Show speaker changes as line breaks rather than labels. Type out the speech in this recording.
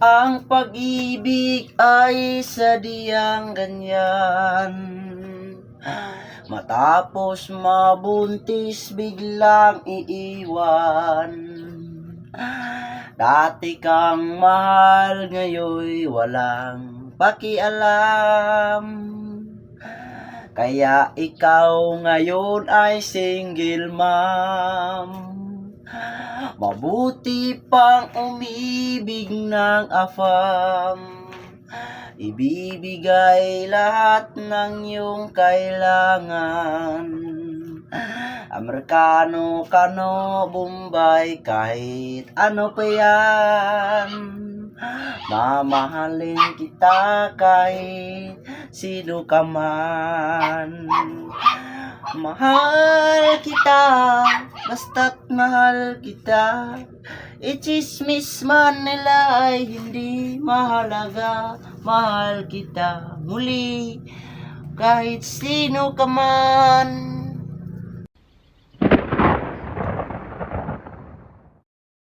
Ang pag-ibig ay sadyang ganyan. Matapos mabuntis biglang iiwan. Dati kang mahal ngayon walang pakialam. Kaya ikaw ngayon ay single mom Mabuti pang umibig ng afam. Ibibigay lahat ng iyong kailangan. Amerikano, Kano, Bombay, kahit ano pa yan. Mamahalin kita kahit sino ka man. Mahal kita, basta't mahal kita. Ichismis man nila ay hindi mahalaga. Mahal kita muli. Kahit sino ka man